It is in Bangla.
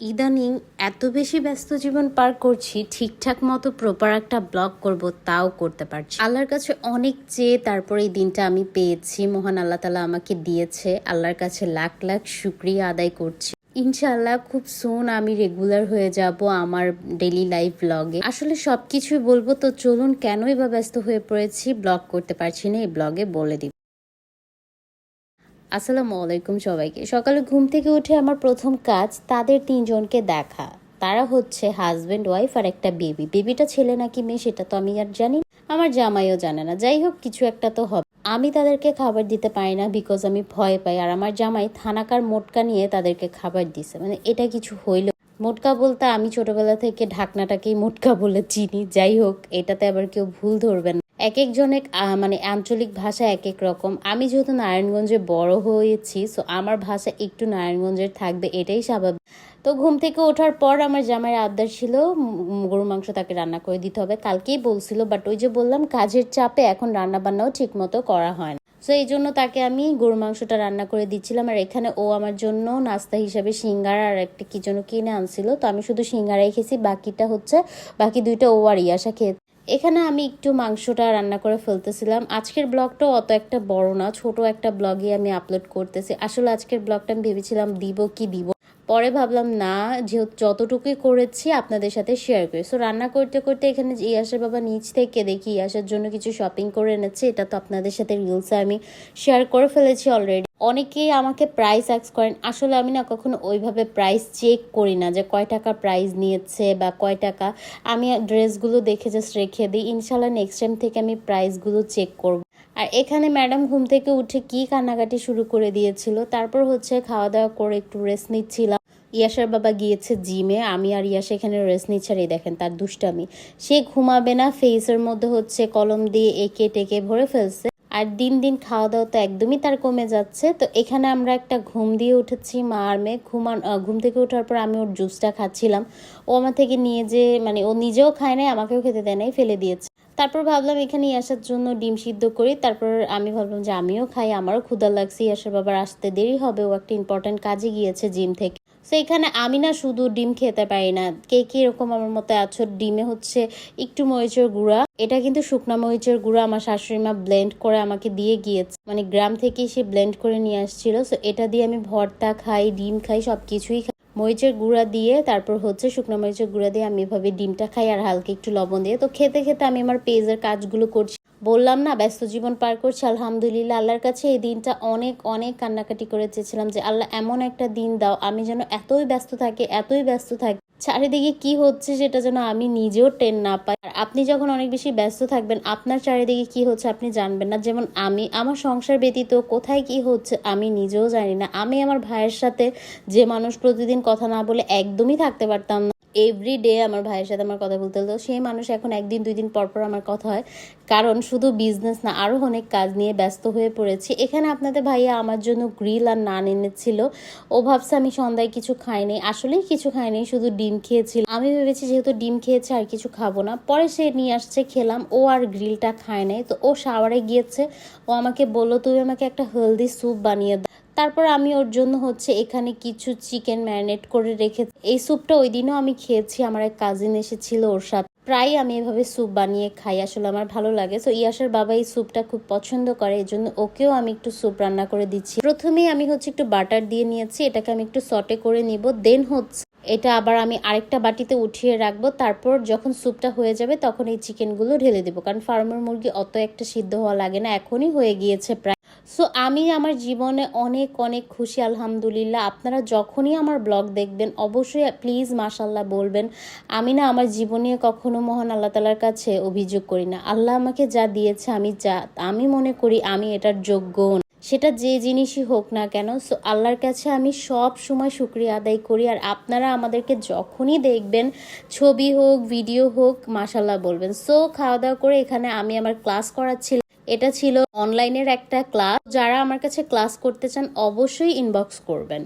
ইদানিং এত বেশি ব্যস্ত জীবন পার করছি, ঠিকঠাক মতো প্রপার একটা ব্লগ করব তাও করতে পারছি আল্লাহর কাছে অনেক চেয়ে তারপরে এই দিনটা আমি পেয়েছি। মহান আল্লাহ তালা আমাকে দিয়েছে। আল্লাহর কাছে লাখ লাখ শুক্রিয়া আদায় করছি। ইনশাআল্লাহ খুব সুন আমি রেগুলার হয়ে যাব আমার ডেলি লাইফ ব্লগে আসলে সব কিছুই বলব তো চলুন কেনই বা ব্যস্ত হয়ে পড়েছি ব্লগ করতে পারছি না, এই ব্লগে বলে দিব আসসালামু আলাইকুম সবাইকে। সকালে ঘুম থেকে উঠে আমার প্রথম কাজ তাদের তিনজনকে দেখা। তারা হচ্ছে হাজবেন্ড ওয়াইফ আর একটা বেবি বেবিটা ছেলে নাকি মেয়ে সেটা তো আমি আর জানি। আমার জামাইও জানে না। যাই হোক, কিছু একটা তো হবে। আমি তাদেরকে খাবার দিতে পারি না বিকজ আমি ভয় পাই। আর আমার জামাই থানাকার মোটকা নিয়ে তাদেরকে খাবার দিছে। মানে এটা কিছু হইল। মোটকা বলতে আমি ছোটবেলা থেকে ঢাকনাটাকেই মোটকা বলে চিনি। যাই হোক, এটাতে আবার কেউ ভুল ধরবেন না। এক একজনের মানে আঞ্চলিক ভাষা এক এক রকম। আমি যেহেতু নারায়ণগঞ্জে বড় হয়েছি সো আমার ভাষা একটু নারায়ণগঞ্জের থাকবে এটাই স্বাভাবিক। তো ঘুম থেকে ওঠার পর আমার জামাইয়ের আবদার ছিল উম, গরু মাংস তাকে রান্না করে দিতে হবে। কালকেই বলছিল বাট ওই যে বললাম কাজের চাপে এখন রান্না বান্নাও ঠিক মতো করা হয় না। সো এই জন্য তাকে আমি গরু মাংসটা রান্না করে দিচ্ছিলাম আর এখানে ও আমার জন্য নাস্তা হিসাবে সিঙ্গারা আর একটা কি যেন কিনে আনছিল। তো আমি শুধু সিঙ্গারাই খেয়েছি বাকিটা হচ্ছে বাকি দুইটা ও আর ইয়াসা খেয়ে এখানে আমি একটু মাংসটা রান্না করে ফেলতেছিলাম। আজকের ব্লগটাও অত একটা বড় না, ছোট একটা ব্লগে আমি আপলোড করতেছি। আসলে আজকের ব্লগটা আমি ভেবেছিলাম দিব কি দিব পরে ভাবলাম, না, যেহেতু যতটুকুই করেছি আপনাদের সাথে শেয়ার করি। সো রান্না করতে করতে এখানে ইয়াসের বাবা নিচ থেকে দেখি ইয়াসের জন্য কিছু শপিং করে এনেছে, এটা তো আপনাদের সাথে রিলসে আমি শেয়ার করে ফেলেছি অলরেডি অনেকেই আমাকে প্রাইস অ্যাক্স করেন, আসলে আমি না কখনো ওইভাবে প্রাইস চেক করি না যে কয় টাকা প্রাইস নিয়েছে বা কয় টাকা। আমি ড্রেসগুলো দেখে জাস্ট রেখে দিই ইনশাল্লাহ নেক্সট টাইম থেকে আমি প্রাইসগুলো চেক করব। আর এখানে ম্যাডাম ঘুম থেকে উঠে কি কান্নাকাটি শুরু করে দিয়েছিল, তারপর হচ্ছে খাওয়া দাওয়া করে একটু রেস্ট নিচ্ছিলাম। ইয়াসার বাবা গিয়েছে জিমে, আমি আর ইয়াসা এখানে রেস্ট নিচ্ছে আর দেখেন, তার দুষ্টামি। সে ঘুমাবে না ফেসের মধ্যে হচ্ছে কলম দিয়ে এঁকে টেকে ভরে ফেলছে। আর দিন দিন খাওয়া দাওয়া তো একদমই তার কমে যাচ্ছে। তো এখানে আমরা একটা ঘুম দিয়ে উঠেছি, মা আর মেয়ে ঘুমান ঘুম থেকে ওঠার পর আমি ওর জুসটা খাচ্ছিলাম। ও আমার থেকে নিয়ে যে মানে ও নিজেও খায় নাই, আমাকেও খেতে দেয় নাই, ফেলে দিয়েছে। তারপর ভাবলাম এখানে আসার জন্য ডিম সিদ্ধ করি, তারপর আমি ভাবলাম যে আমিও খাই, আমারও ক্ষুধা লাগছে, ইয়াসের বাবার আসতে দেরি হবে, ও একটা ইম্পর্টেন্ট কাজে গিয়েছে জিম থেকে। তো এখানে আমি না শুধু ডিম খেতে পারি না। কে কি এরকম আমার মতো আছো? ডিমে হচ্ছে একটু মরিচের গুঁড়া। এটা কিন্তু শুকনা মরিচের গুঁড়া আমার শাশুড়ি মা ব্লেন্ড করে আমাকে দিয়ে গিয়েছে। মানে গ্রাম থেকে সে ব্লেন্ড করে নিয়ে আসছিল। সো এটা দিয়ে আমি ভর্তা খাই, ডিম খাই সব কিছুই খাই। মরিচের গুঁড়া দিয়ে তারপর হচ্ছে শুকনো মরিচের গুঁড়া দিয়ে আমি এভাবে ডিমটা খাই আর হালকা একটু লবণ দিয়ে। তো খেতে খেতে আমি আমার পেজের কাজগুলো করছি। বললাম না, ব্যস্ত জীবন পার করছি, আলহামদুলিল্লাহ। আল্লাহর কাছে এই দিনটা অনেক অনেক কান্নাকাটি করে চেয়েছিলাম যে, আল্লাহ, এমন একটা দিন দাও, আমি যেন এতই ব্যস্ত থাকি, এতই ব্যস্ত থাকি। চারিদিকে কি হচ্ছে সেটা যেন আমি নিজেও টেন না পাই। আর আপনি যখন অনেক বেশি ব্যস্ত থাকবেন, আপনার চারিদিকে কি হচ্ছে আপনি জানবেন না। যেমন আমি, আমার সংসার ব্যতীত কোথায় কি হচ্ছে আমি নিজেও জানি না। আমি আমার ভাইয়ের সাথে যে মানুষ প্রতিদিন কথা না বলে একদমই থাকতে পারতাম না। এভরি ডে আমার ভাইয়ের সাথে আমার কথা বলতে হতো সেই মানুষ এখন একদিন, দুই দিন পর পর আমার কথা হয়। কারণ শুধু বিজনেস না আরও অনেক কাজ নিয়ে ব্যস্ত হয়ে পড়েছি। এখানে আপনাদের ভাইয়া আমার জন্য গ্রিল আর নান এনেছিল। ও ভাবছে আমি সন্ধ্যায় কিছু খাইনি আসলেই কিছু খাইনি শুধু ডিম খেয়েছিল। আমি ভেবেছি যেহেতু ডিম খেয়েছে আর কিছু খাব না। পরে সে নিয়ে আসছে, খেলাম। ও আর গ্রিলটা খায় নাই। তো ও শাওয়ারে গিয়েছে। ও আমাকে বলল, তুমি আমাকে একটা হেলদি স্যুপ বানিয়ে দাও। তারপর আমি ওর জন্য হচ্ছে এখানে কিছু চিকেন ম্যারিনেট করে রেখে এই স্যুপটা ওই দিনও আমি খেয়েছি, আমার এক কাজিন এসেছিল ওর সাথে। প্রায় আমি এভাবে স্যুপ বানিয়ে খাই, আসলে আমার ভালো লাগে। সো ইয়াসের বাবা এই স্যুপটা খুব পছন্দ করে এই জন্য ওকেও আমি একটু স্যুপ রান্না করে দিচ্ছি। প্রথমেই আমি হচ্ছে একটু বাটার দিয়ে নিয়েছি, এটাকে আমি একটু সটে করে নিব দেন হচ্ছে এটা আবার আমি আরেকটা বাটিতে উঠিয়ে রাখব, তারপর যখন স্যুপটা হয়ে যাবে তখন এই চিকেনগুলো ঢেলে দেবো। কারণ ফার্মের মুরগি অত একটা সিদ্ধ হওয়া লাগে না, এখনই হয়ে গিয়েছে প্রায়। সো আমি আমার জীবনে অনেক অনেক খুশি, আলহামদুলিল্লাহ। আপনারা যখনই আমার ব্লগ দেখবেন, অবশ্যই প্লিজ মাশাল্লাহ বলবেন, আমি না আমার জীবনে কখনো মহান আল্লাহ তালার কাছে অভিযোগ করি না। আল্লাহ আমাকে যা দিয়েছে, আমি যা, আমি মনে করি আমি এটার যোগ্য সেটা যে জিনিসই হোক না কেন সো আল্লাহর কাছে আমি সব সময় শুক্রিয়া আদায় করি। আর আপনারা আমাদেরকে যখনই দেখবেন, ছবি হোক ভিডিও হোক মাশাল্লাহ বলবেন। সো খাওয়া দাওয়া করে এখানে আমি আমার ক্লাস করাচ্ছিলাম। এটা ছিল অনলাইনের একটা ক্লাস যারা আমার কাছে ক্লাস করতে চান অবশ্যই ইনবক্স করবেন।